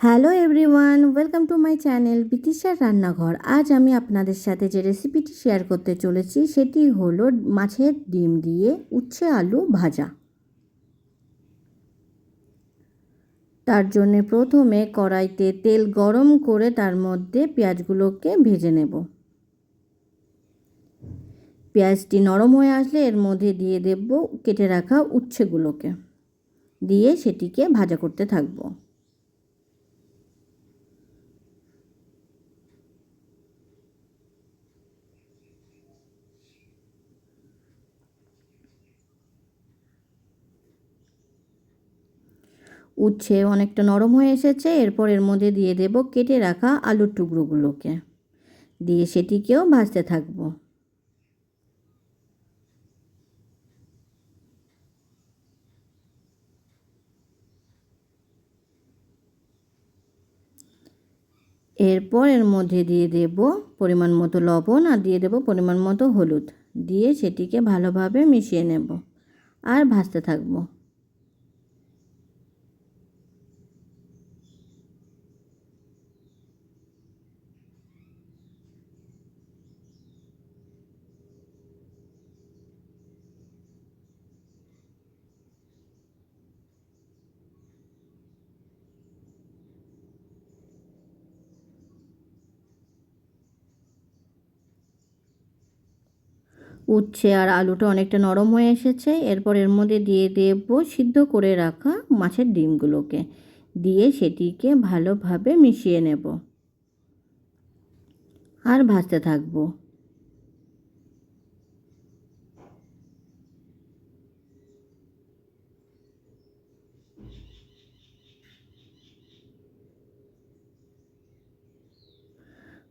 Hello everyone, welcome to my channel বিতিশার রান্নাঘর। আজ আমি আপনাদের সাথে যে রেসিপিটি শেয়ার করতে চলেছি, সেটি হলো মাছের ডিম দিয়ে উচ্ছে আলু ভাজা। তার জন্য প্রথমে কড়াইতে তেল গরম করে তার মধ্যে পেঁয়াজগুলোকে ভেজে নেব। পেঁয়াজটি নরম হয়ে আসলে এর মধ্যে দিয়ে দেব কেটে রাখা উচ্ছেগুলোকে। দিয়ে সেটিকে ভাজা করতে থাকব। উচ্ছে অনেকটা নরম হয়ে এসেছে, এরপর এর মধ্যে দিয়ে দেব কেটে রাখা আলুর টুকরোগুলোকে। দিয়ে সেটিকেও ভাজতে থাকব। এরপর এর মধ্যে দিয়ে দেব পরিমাণ মতো লবণ আর দিয়ে দেব পরিমাণ মতো হলুদ। দিয়ে সেটিকে ভালোভাবে মিশিয়ে নেব আর ভাজতে থাকব। উচ্ছে আর আলুটা অনেকটা নরম হয়ে এসেছে। এরপর এর মধ্যে দিয়ে দেব সিদ্ধ করে রাখা মাছের ডিমগুলোকে। দিয়ে সেটিকে ভালোভাবে মিশিয়ে নেব। আর ভাজতে থাকব।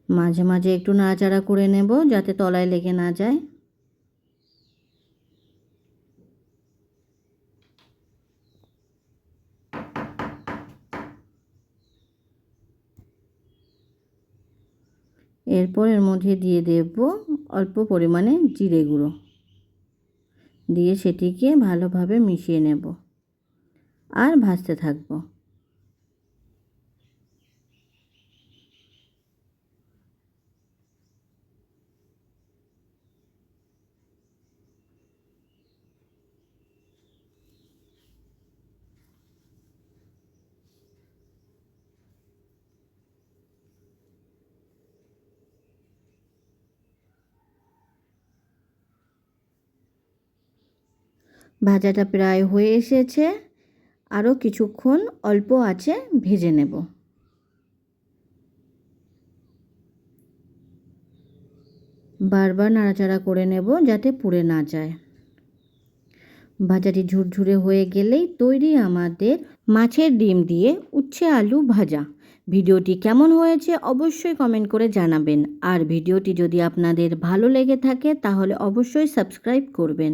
মাঝে মাঝে একটু নাড়াচাড়া করে নেব যাতে তলায় লেগে না যায়। এরপর এর মধ্যে দিয়ে দেব অল্প পরিমাণে জিরে গুঁড়ো। দিয়ে সেটিকে ভালোভাবে মিশিয়ে নেব। আর ভাজতে থাকব। ভাজাটা প্রায় হয়ে এসেছে। আরও কিছুক্ষণ অল্প আছে ভেজে নেব। বারবার নাড়াচাড়া করে নেব যাতে পুড়ে না যায়। ভাজাটি ঝুরঝুরে হয়ে গেলেই তৈরি আমাদের মাছের ডিম দিয়ে উচ্ছে আলু ভাজা। ভিডিওটি কেমন হয়েছে অবশ্যই কমেন্ট করে জানাবেন। আর ভিডিওটি যদি আপনাদের ভালো লেগে থাকে তাহলে অবশ্যই সাবস্ক্রাইব করবেন।